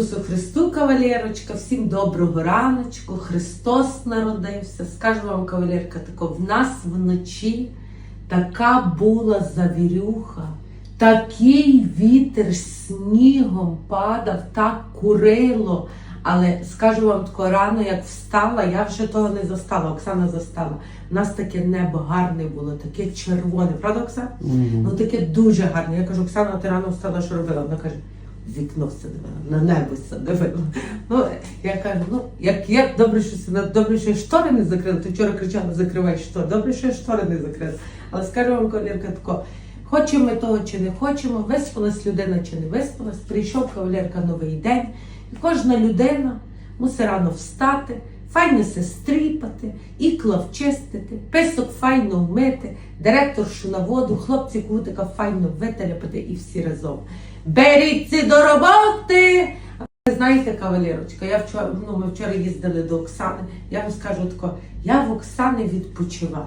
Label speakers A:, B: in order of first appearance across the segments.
A: Ісусу Христу, кавалерочка, всім доброго раночку. Христос народився. Скажу вам, кавалерка, тако, в нас вночі така була завірюха, такий вітер снігом падав, так курило. Але скажу вам тако, рано, як встала, я вже того не застала, Оксана застала. У нас таке небо гарне було, таке червоне, правда, Оксана? Ну таке дуже гарне. Я кажу, Оксана, ти рано встала, що робила? Вона каже, вікно все дивила, на небо все дивила. Ну, я кажу, ну, як, як добре, що це- добре, що я штори не закрила. Ти вчора кричала, закривай штори. Добре, що я штори не закрила. Але скажу вам, кавалерка, тако, хочемо ми того чи не хочемо, виспалась людина чи не виспалась, прийшов кавалерка новий день. І кожна людина мусить рано встати, файно се стріпати, ікла вчистити, писок файно вмити, директоршу на воду, хлопці кутика файно вителяпати і всі разом. Беріться до роботи! Ви знаєте, кавалерочка, я вчора, ну, ми вчора їздили до Оксани. Я вам скажу тако, я в Оксани відпочиваю.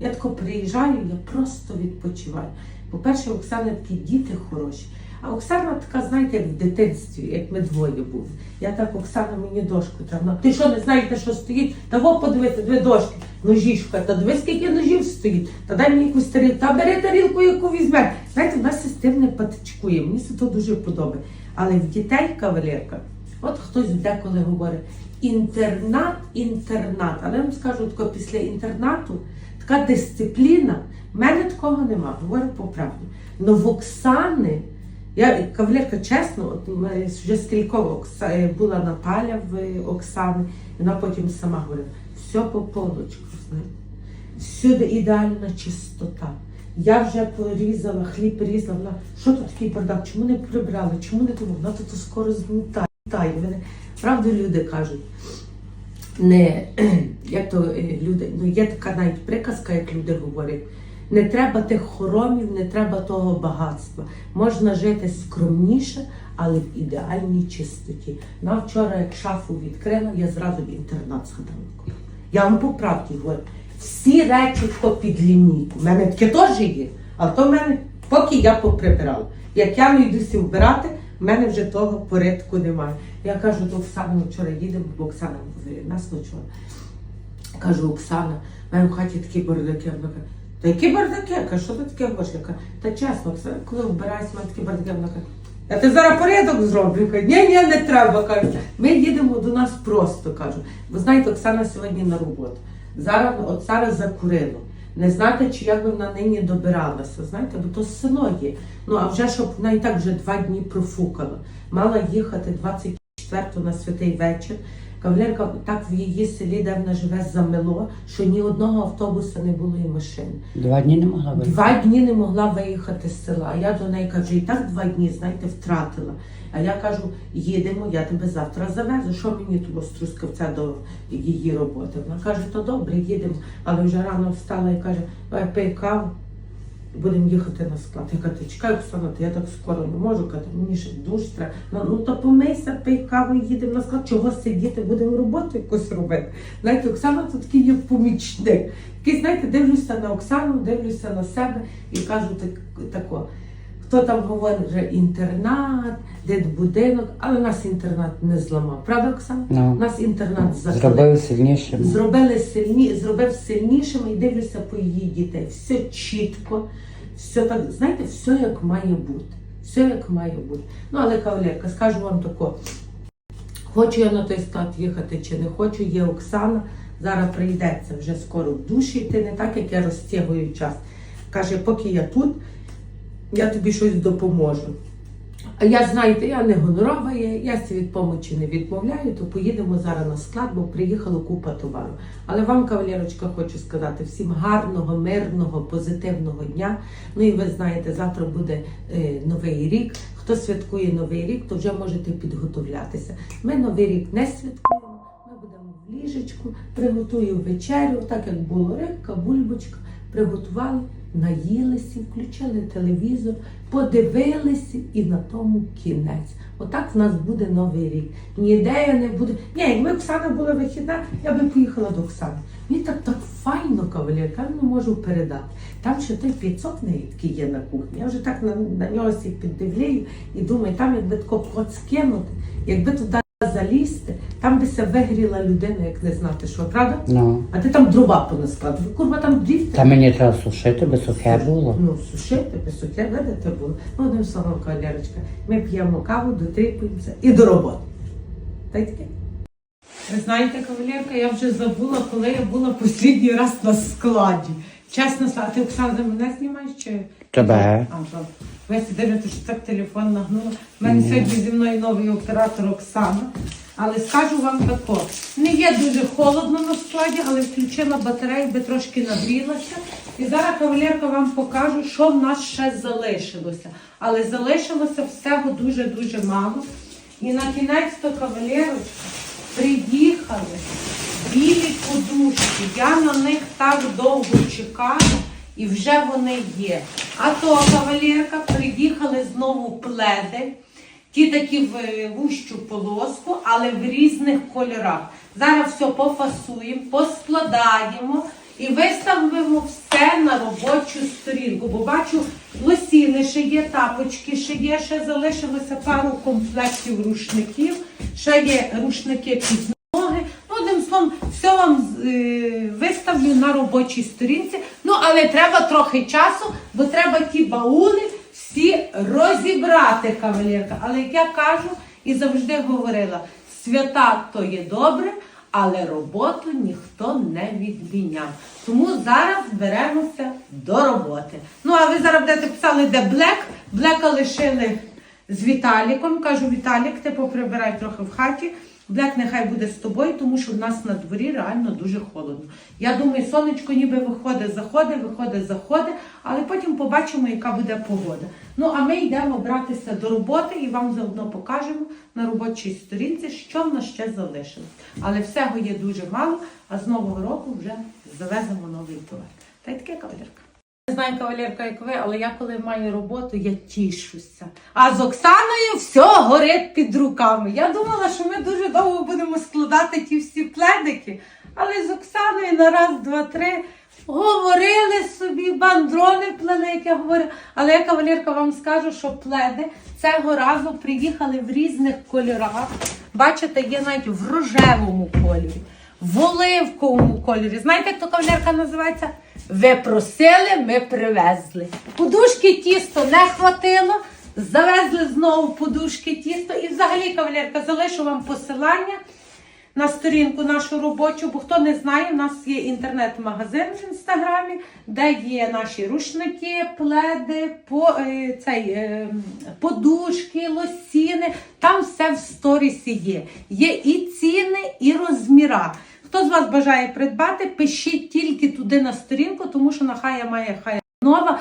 A: Я тако приїжджаю, я просто відпочиваю. По-перше, у Оксани такі діти хороші. А Оксана така, знаєте, як в дитинстві, як ми двоє були. Я так, Оксана, мені дошку треба. Ти що не знаєте, що стоїть? Та во подивися, дві дошки, ножі шукай. Та дивись, скільки ножів стоїть. Та дай мені якусь тарілку. Та бери тарілку, яку візьме. Знаєте, в нас систем не патичкує. Мені це то дуже подобає. Але в дітей кавалерка, от хтось деколи говорить, інтернат, інтернат. Але я вам скажу, тако, після інтернату така дисципліна. В мене такого нема, говорю по правді. Но в Оксани, я кавалерка, чесно, от вже Окса- е, була Наталя в Оксани, вона потім сама говорила, все по полочках, знаєте. Всюди ідеальна чистота. Я вже порізала, хліб порізала. Вона, що тут такий бардак? Чому не прибрали? Чому не тому? Вона тут скоро змітає. Мене правду люди кажуть. Не як то е, люди, ну є така навіть приказка, як люди говорять. Не треба тих хоромів, не треба того багатства. Можна жити скромніше, але в ідеальній чистоті. На вчора, як шафу відкрила, я зразу в інтернат згадала. Я вам по правді говорю, всі речі тако під. У мене таке теж є, але то в мене, поки я поприбирала. Як я не йдуся вбирати, в мене вже того порядку немає. Я кажу до Оксани, вчора їдемо, бо Оксана в нас ночувала. Кажу, Оксана, в мене в хаті такі бардаки. Вона каже, та які бардаки? Я кажу, що ти таке говориш? Кажу, та чесно, Оксана, коли вбираюся, в мене такі бардаки, вона каже, я ти зараз порядок зроблю. Я кажу, ні, ні, не треба. Кажу. Ми їдемо до нас просто, кажу. Ви знаєте, Оксана сьогодні на роботу. Зараз, от зараз закурило. Не знати, чи як би вона нині добиралася, знаєте, бо то село є. Ну, а вже щоб вона і так вже два дні профукала. Мала їхати 24 на святий вечір. Кавалерка так в її селі, де вона живе, замело, що ні одного автобуса не було і машини.
B: Два дні не могла вийти.
A: Два дні не могла виїхати з села. А я до неї кажу, і так два дні, знаєте, втратила. А я кажу, їдемо, я тебе завтра завезу. Що мені того з Трускавця до її роботи? Вона каже, то добре, їдемо. Але вже рано встала і каже, пий каву, будемо їхати на склад. Я кажу, чекай, Оксана, я так скоро не можу. Каже, мені ще душ треба. Ну, то помийся, пий каву їдемо на склад. Чого сидіти, будемо роботу якусь робити. Знаєте, Оксана це такий є помічник. Такий, знаєте, дивлюся на Оксану, дивлюся на себе і кажу так, тако. Хто там говорить, вже інтернат, дитбудинок, але нас інтернат не зламав. Правда, Оксана?
B: Ну.
A: Нас інтернат закликав.
B: Зробив сильнішим.
A: Зробили сильні, зробив сильнішим і дивлюся по її дітей. Все чітко, все так, знаєте, все як має бути. Все як має бути. Ну, але кавалерка, скажу вам тако. Хочу я на той склад їхати чи не хочу, є Оксана. Зараз прийдеться вже скоро в душі йти, не так, як я розтягую час. Каже, поки я тут, я тобі щось допоможу. А я, знаєте, я не гонорова, є, я ці від помочі не відмовляю, то поїдемо зараз на склад, бо приїхала купа товару. Але вам, кавалерочка, хочу сказати всім гарного, мирного, позитивного дня. Ну і ви знаєте, завтра буде е, новий рік. Хто святкує новий рік, то вже можете підготовлятися. Ми новий рік не святкуємо. Ми будемо в ліжечку, приготую вечерю, так як було рибка, бульбочка, приготували наїлися, включили телевізор, подивилися і на тому кінець. Отак в нас буде новий рік. Ніде я не буду. Ні, якби Оксана була вихідна, я би поїхала до Оксани. Мені так так файно кавалерка, я не можу передати. Там ще той п'ятсот такий є на кухні. Я вже так на, на нього сі піддивляю і думаю, там якби тако поцкинути, якби туди залізти, там би се вигріла людина, як не знати, що, правда?
B: Ну.
A: А ти там дрова понаскладав. Ви, Курва там дрів.
B: Та мені треба сушити, би сухе було.
A: Ну, сушити, писуке, видати було. Ну, одним словом, кавалерочка, ми п'ємо каву, дотріпуємося і до роботи. Та й таке. Ви знаєте, кавалерка, я вже забула, коли я була останній раз на складі. Чесно, а ти Оксана мене знімаєш чи?
B: Тебе.
A: А, добре. Ви дивите, що так телефон нагнула. У мене сьогодні зі мною новий оператор Оксана. Але скажу вам тако, не є дуже холодно на складі, але включила батарею, би трошки нагрілася. І зараз кавалерка вам покажу, що в нас ще залишилося. Але залишилося всього дуже-дуже мало. І на кінець то кавалерочка приїхали білі подушки. Я на них так довго чекала, і вже вони є. А то кавалерка приїхали знову пледи. Ті такі в вущу полоску, але в різних кольорах. Зараз все пофасуємо, поскладаємо і виставимо все на робочу сторінку. Бо бачу, лосіни ще є, тапочки ще є, ще залишилося пару комплектів рушників, ще є рушники під ноги. Ну, одним словом, все вам е, виставлю на робочій сторінці. Ну, але треба трохи часу, бо треба ті баули всі розібрати, кавалерка. Але як я кажу і завжди говорила, свята то є добре, але роботу ніхто не відміняв. Тому зараз беремося до роботи. Ну, а ви зараз будете писали, де Блек. Блека лишили з Віталіком. Кажу, Віталік, ти поприбирай трохи в хаті. Блек нехай буде з тобою, тому що в нас на дворі реально дуже холодно. Я думаю, сонечко ніби виходить, заходить, виходить, заходить, але потім побачимо, яка буде погода. Ну а ми йдемо братися до роботи і вам заодно покажемо на робочій сторінці, що в нас ще залишилось. Але всього є дуже мало, а з нового року вже завеземо новий товар. Та й таке кавалерка. Не знаю, кавалерка, як ви, але я коли маю роботу, я тішуся. А з Оксаною все горить під руками. Я думала, що ми дуже довго будемо складати ті всі пледики, але з Оксаною на раз, два, три говорили собі, бандрони плели, як я говорю. Але я, кавалерка, вам скажу, що пледи цього разу приїхали в різних кольорах. Бачите, є навіть в рожевому кольорі, в оливковому кольорі. Знаєте, як то кавалерка називається? Ви просили, ми привезли. Подушки тісто не хватило. Завезли знову подушки тісто. І взагалі, кавалерка, залишу вам посилання на сторінку нашу робочу, бо хто не знає, у нас є інтернет-магазин в інстаграмі, де є наші рушники, пледи, по, е, цей, е, подушки, лосіни. Там все в сторісі є. Є і ціни, і розміра. Хто з вас бажає придбати, пишіть тільки туди на сторінку, тому що на хая має хая нова.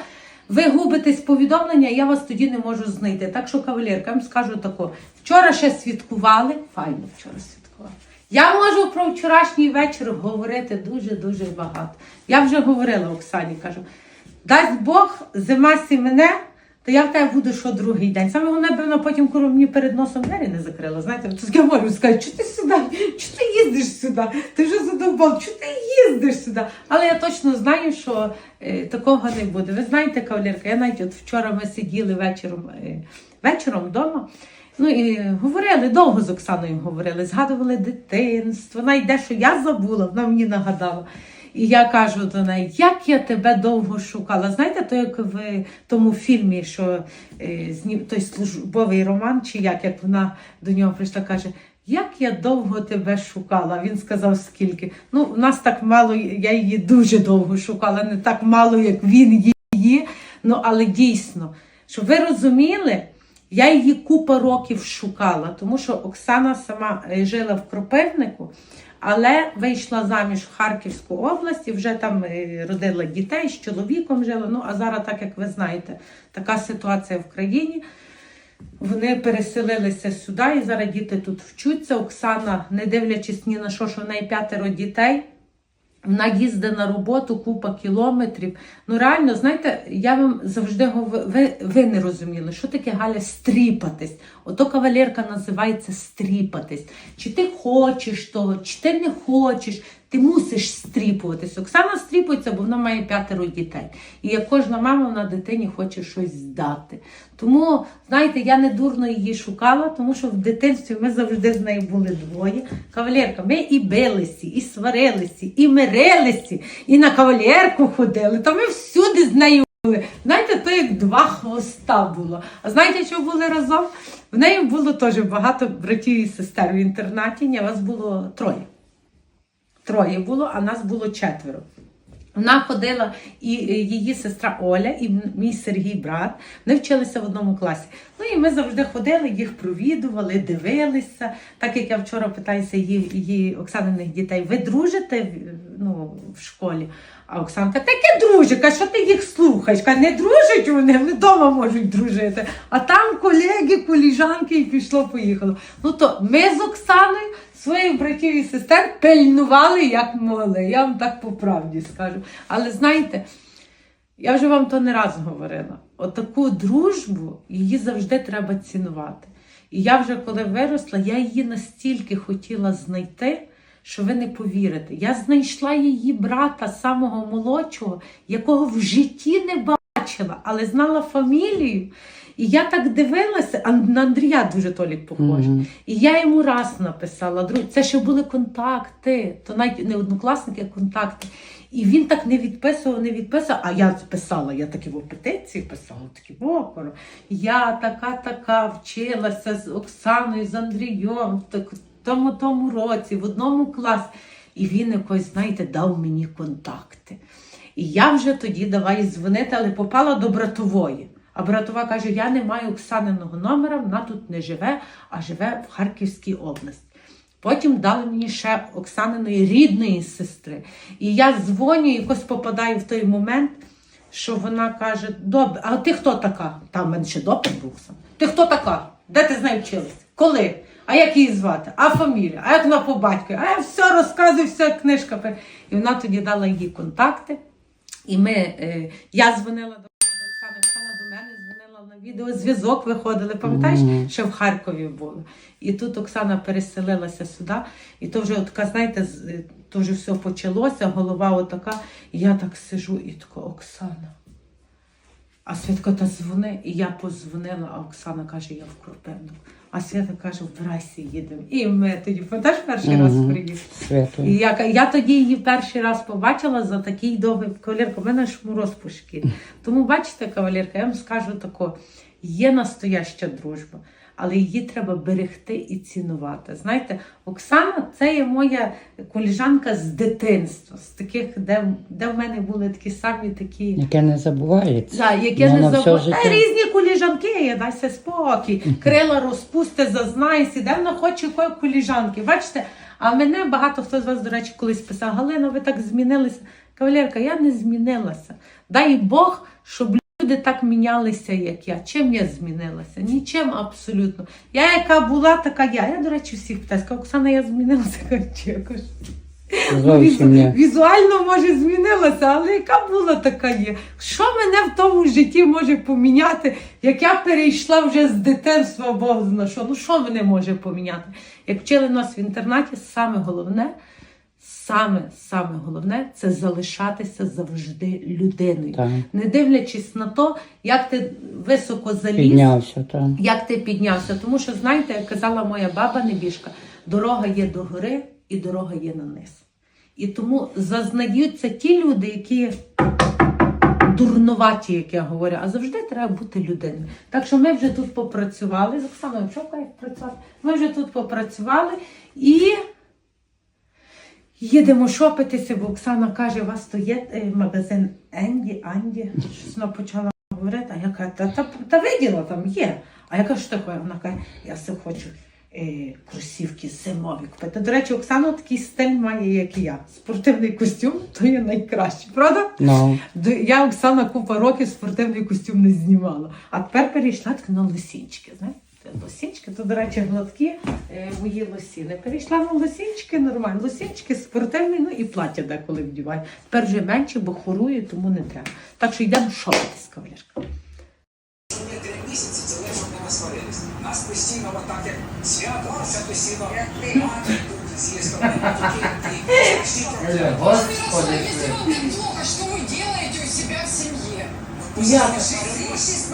A: Ви губитесь повідомлення, я вас тоді не можу знайти. Так що, кавалерка, я вам скажу тако. Вчора ще святкували. Файно вчора святкували. Я можу про вчорашній вечір говорити дуже-дуже багато. Я вже говорила Оксані, кажу, дасть Бог, зима сі мене, то я в тебе буду що другий день. Саме вона потім, коли мені перед носом двері не закрила. Знаєте, то я можу сказати, що ти сюди, що ти їздиш сюди? Ти вже задовбав, що ти їздиш сюди? Але я точно знаю, що е, такого не буде. Ви знаєте, кавалерка, я навіть от вчора ми сиділи вечором, е, вечором вдома. Ну і говорили, довго з Оксаною говорили, згадували дитинство, навіть дещо я забула, вона мені нагадала. І я кажу до неї, як я тебе довго шукала. Знаєте, то як в тому фільмі, що е, той службовий роман, чи як, як вона до нього прийшла, каже, як я довго тебе шукала. Він сказав, скільки. Ну, в нас так мало, я її дуже довго шукала, не так мало, як він її. Ну, але дійсно, щоб ви розуміли, я її купа років шукала, тому що Оксана сама е, жила в Кропивнику, але вийшла заміж в Харківську область і вже там е, родила дітей, з чоловіком жила. Ну, а зараз, так як ви знаєте, така ситуація в країні. Вони переселилися сюди, і зараз діти тут вчуться. Оксана, не дивлячись ні на що, що в неї п'ятеро дітей. Вона їздить на роботу купа кілометрів. Ну реально, знаєте, я вам завжди говорю, ви, ви не розуміли, що таке Галя стріпатись. Ото кавалерка називається стріпатись. Чи ти хочеш того, чи ти не хочеш, ти мусиш стріпуватись. Оксана стріпується, бо вона має п'ятеро дітей. І як кожна мама, вона дитині хоче щось здати. Тому, знаєте, я не дурно її шукала, тому що в дитинстві ми завжди з нею були двоє. Кавалерка, ми і билися, і сварилися, і мирилися, і на кавалерку ходили. То ми всюди з нею. Знаєте, то як два хвоста було. А знаєте, що були разом? В неї було теж багато братів і сестер в інтернаті. Ні, вас було троє. Троє було, а нас було четверо. Вона ходила, і е, її сестра Оля, і мій Сергій брат. Вони вчилися в одному класі. Ну і ми завжди ходили, їх провідували, дивилися. Так як я вчора питаюся її, її Оксаниних дітей, ви дружите ну, в школі? А Оксанка, таке дружика, що ти їх слухаєш? Каже, не дружать вони, вони вдома можуть дружити. А там колеги, коліжанки і пішло, поїхало. Ну то ми з Оксаною своїх братів і сестер пильнували як могли. Я вам так по правді скажу. Але знаєте, я вже вам то не раз говорила. Отаку дружбу її завжди треба цінувати. І я вже коли виросла, я її настільки хотіла знайти, що ви не повірите. Я знайшла її брата самого молодшого, якого в житті не бачила, але знала фамілію. І я так дивилася, а на Андрія дуже Толік похожий.
B: Мгм.
A: І я йому раз написала, друг, це ще були контакти, то навіть не однокласники, а контакти. І він так не відписував, не відписував, а я писала, я такі в петиції писала, такі окоро. Я така, така вчилася з Оксаною, з Андрієм так- тому тому році, в одному класі. І він якось, знаєте, дав мені контакти. І я вже тоді давай дзвонити, але попала до братової. А братова каже: я не маю Оксаниного номера, вона тут не живе, а живе в Харківській області. Потім дали мені ще Оксаниної рідної сестри. І я дзвоню, якось попадаю в той момент, що вона каже: Добре, а ти хто така? Там в мене ще допит був сам. Ти хто така? Де ти з? Коли? А як її звати? А фамілія? А як вона по батькові? А я все розказую, вся книжка. І вона тоді дала їй контакти. І ми, е, я дзвонила до Оксани, Оксана до мене дзвонила на відеозв'язок, виходили, пам'ятаєш, ще в Харкові було. І тут Оксана переселилася сюди, і то вже така, знаєте, з- е, то вже все почалося, голова отака. І я так сижу і така, Оксана. А Святка та дзвони, і я позвонила, а Оксана каже, я в Кропивну. А Свята каже, вбирайся, їдемо. І ми тоді, теж перший раз приїхали.
B: Свято.
A: І я, я тоді її перший раз побачила за такий довгий кавалерка. У мене ж мороз по шкірі. Тому бачите, кавалерка, я вам скажу тако: є настояща дружба, але її треба берегти і цінувати. Знаєте, Оксана це є моя коліжанка з дитинства, з таких, де, де в мене були такі самі такі.
B: Яке не забувається.
A: Да, яке не
B: все
A: забув.
B: життя.
A: Та різні коліжанки, є, дайся спокій. Крила розпусти, зазнайся, де вона хоче якої коліжанки. Бачите, а мене багато хто з вас, до речі, колись писав, Галина, ви так змінилися. Кавалерка, я не змінилася. Дай Бог, щоб люди так мінялися, як я. Чим я змінилася? Нічим абсолютно. Я яка була, така я. Я, до речі, всіх питаю, «Ска, Оксана, я змінилася якось. Ну, візу- Візуально, може, змінилася, але яка була, така є. Що мене в тому житті може поміняти, як я перейшла вже з дитинства, Бог зна що. Ну що мене може поміняти? Як вчили нас в інтернаті, саме головне, саме, саме головне це залишатися завжди людиною.
B: Так.
A: Не дивлячись на то, як ти високо заліз,
B: Піднявся, так.
A: як ти піднявся. Тому що, знаєте, як казала моя баба Небіжка, дорога є до гори і дорога є на низ. І тому зазнаються ті люди, які дурноваті, як я говорю, а завжди треба бути людиною. Так що ми вже тут попрацювали з Оксаною, що як працювати? Ми вже тут попрацювали і їдемо шопитися, бо Оксана каже, у вас то є е, магазин Енді, Анді. Щось вона почала говорити, а я кажу, та, та, та виділа там є. А я кажу, що таке? Вона каже, я все хочу е, кросівки зимові купити. До речі, Оксана такий стиль має, як і я. Спортивний костюм то є найкраще, правда?
B: Ну,
A: До- Я Оксана купа років спортивний костюм не знімала. А тепер перейшла так на лисінчики, знаєте? Лосінчики, то, до речі, гладкі е, мої лосіни. Перейшла на лосінчики нормально. Лосінчики спортивні, ну і плаття деколи вдіваю. Тепер вже менше, бо хворую, тому не треба. Так що йдемо шопитись, кавалерка.
C: Три місяці це не сварились. Нас постійно отак як свято, це постійно з'їздом.
D: Господи, так плохо, что вы делаете
A: Я
D: 16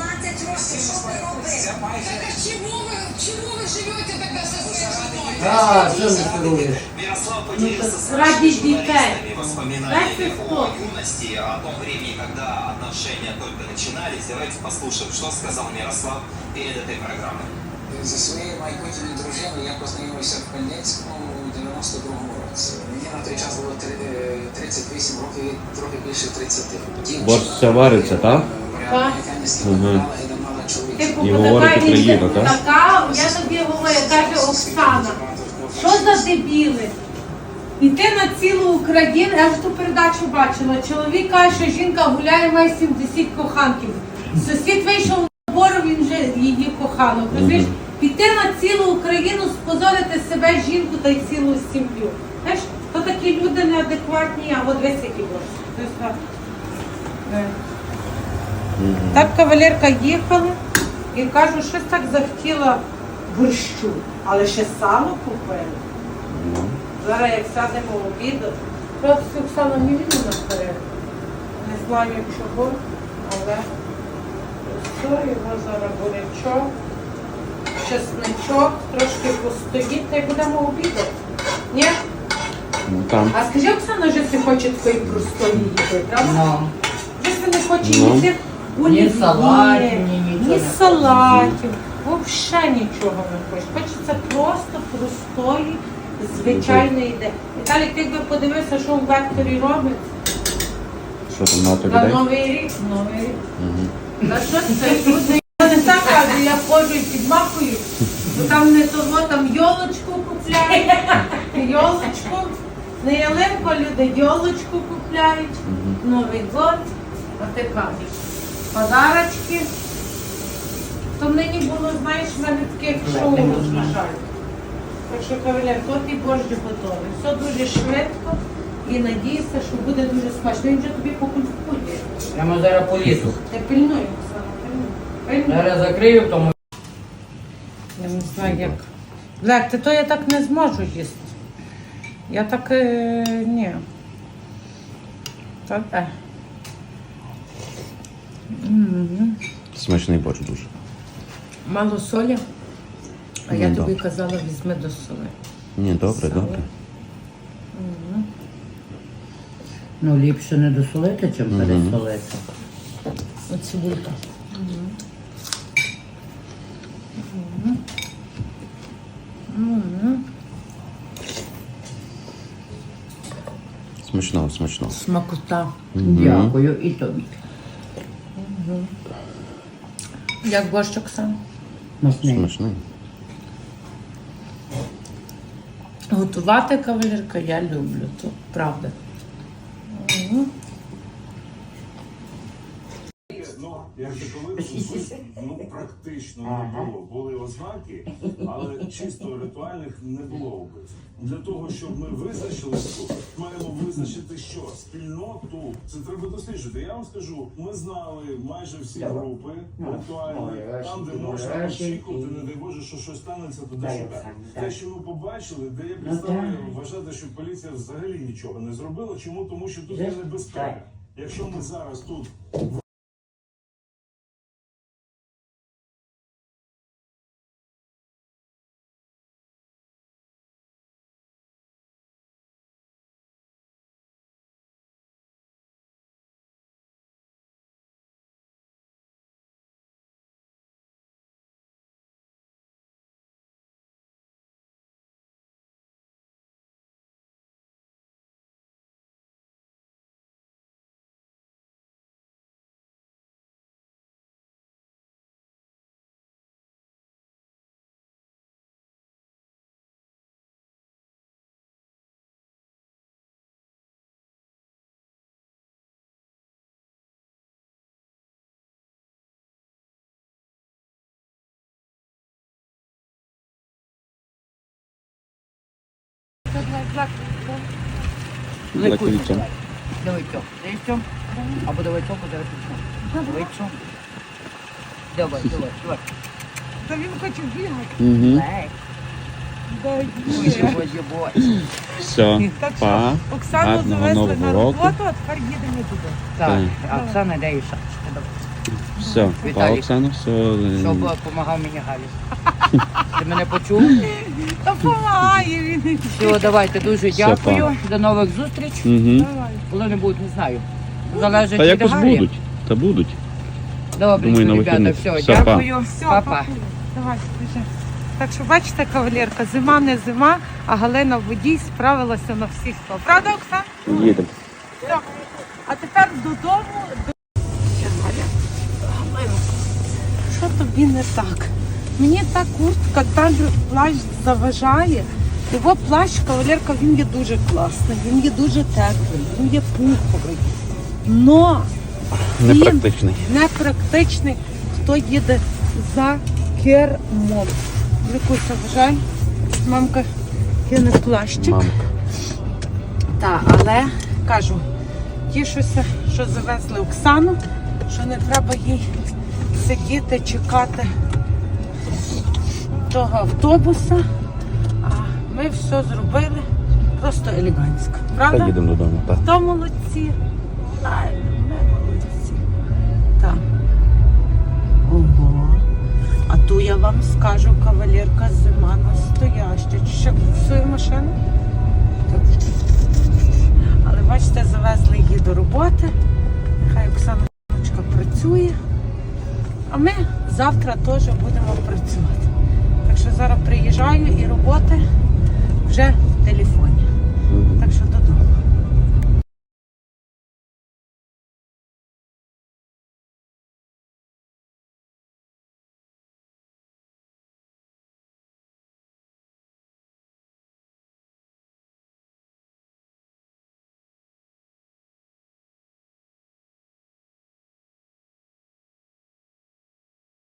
D: років, що ви робите? Так а чего вы, чего вы живете тогда со своей женой?
E: А, что ты керуешь?
C: Мирослав
A: Ну,
C: поделился
A: так
C: с
A: ради
C: нашими
A: детей.
C: журналистами воспоминаниями
A: Дайте
C: о
A: фото.
C: юности, о том времени, когда отношения только начинались. Давайте послушаем, что сказал Мирослав перед этой программой.
F: Зі своєю майбутньою дружиною я познайомився в Хмельницькому у 92-му році. На той час було е, 38 років, трохи більше 30. Дівчина,
B: Борщ вариться, так?
A: Так.
F: і.
A: Типу,
B: І говорить
A: така
B: Україна, так?
A: Така, я тобі говорю, каже Оксана, що за дебіли? Іти на цілу Україну, я ж ту передачу бачила. Чоловік каже, що жінка гуляє, має 70 коханків. Сусід вийшов на бору, він вже її коханок. Розумієш? Піти на цілу Україну, спозорити себе, жінку та й цілу сім'ю. Знаєш, такі люди неадекватні, а от весь які борщ. Тобто, так. Е. Кавалерка їхали і кажу, щось так захотіла борщу, але ще сало купили. Зараз як сядемо обідати, просто Оксана не віду наперед. Не знаю чого, але все, його зараз бурячок, чесничок, трошки постоїть та й будемо обідати. Ні?
B: Ну там.
A: А скажи, Оксана, що ти хоче такої простої їди, правда?
E: Ну,
A: Щось ти не хочеш
B: Ну.
A: ні
E: Ні салатів, ні нічого
A: ні
E: не
A: салатів, взагалі нічого не хочеш. Хочеться просто простої, звичайної їди. Віталік, ти якби подивився, що в векторі робить
B: Що там на
A: на
B: людей?
A: Новий рік, Новий рік.
B: Мгм.
A: На що це люди? Я не так кажу, я ходжу і підмахую, бо там не того, там йолочку купляють, йолочку, не ялинку, люди йолочку купляють, Новий год, а ти кажеш, подарочки. То нині було, знаєш, в мене таких шоу розважають. Так що, кавалер, то ти борщ готовий. Все дуже швидко і надійся, що буде дуже смачно. Він вже тобі покультує.
E: прямо зараз полізу.
A: Ти пильнуй, Оксана, пильнуй. Пильнуй.
E: Зараз закрию, тому
A: Я не знаю як. Лек, ти то я так не зможу їсти. Я так е, ні. Так, е.
B: Смачний борщ дуже.
A: Мало солі. А я
B: Ну,
A: тобі
B: добре.
A: казала, візьми до соли.
B: Ні, добре,
A: Сало.
B: добре.
E: ну ліпше не досолити, чим пересолити.
A: Оцілуйка.
B: Смачного, смачного.
A: Смакота.
E: Дякую і тобі.
A: Як борщ, Оксана?
E: Смачний.
B: Смачний.
A: Готувати кавалерка я люблю, то правда. Мгм.
G: Ну, як такових сусід, ну практично не було. Були ознаки, але чисто ритуальних не було вбивств. Для того, щоб ми визначили тут, маємо визначити що спільноту. Це треба досліджувати. Я вам скажу, ми знали майже всі групи ритуальні, там, де можна очікувати, не дай Боже, що щось станеться, туди шукати. Те, що ми побачили, де є підстави вважати, що поліція взагалі нічого не зробила. Чому? Тому що тут є небезпека. Якщо ми зараз тут
E: Візьму. Давай. Або давай цьому, давай цьому. Давай цьому. Давай, давай.
A: Та він хоче бігати.
B: Угу. Все. Па.
A: Оксану
B: Гарного
A: завезли
B: Нового
A: на
B: року.
A: роботу, а тепер їдемо туди.
E: Так, а Оксана, дай їй шапочку.
B: Все. Па. Оксана, все.
E: Щоб допомагав мені Галіс. Ти мене почув?
A: Та помагає він.
E: Все, давайте дуже дякую. До нових зустріч.
B: Угу.
A: Давай.
E: Коли не будуть, не знаю. Залежить
B: Та
E: від
B: якось
E: Галі.
B: будуть. Та будуть.
E: Добре,
B: Думаю, на
E: ребята,
B: вихідних.
E: все,
B: Все, па.
E: дякую.
A: Все,
E: Па-па.
A: папа. Давай, біжи. Так що бачите, кавалерка, зима не зима, а Галина водій справилася на всіх сто. Правда, Оксан?
B: Їдемо.
A: А тепер додому. До... Галина, що тобі не так? Мені та куртка, та плащ заважає. Його плащ, кавалерка, він є дуже класний, він є дуже теплий, він є пуховий. Но він
B: Непрактичний.
A: непрактичний, хто їде за кермом. Вікуся, вважай, мамка кине плащик.
B: Мамка.
A: Так, але кажу, тішуся, що завезли Оксану, що не треба їй сидіти, чекати того автобуса. А ми все зробили просто елегантсько.
B: Та
A: Правда?
B: їдемо додому. Так.
A: Хто молодці? Ми молодці. Так. Ого. А ту я вам скажу, кавалерка зима настояща. Чи ще свою машину? Але бачите, завезли її до роботи. Хай Оксаночка працює. А ми завтра теж будемо працювати. Що зараз приїжджаю і роботи вже в телефоні.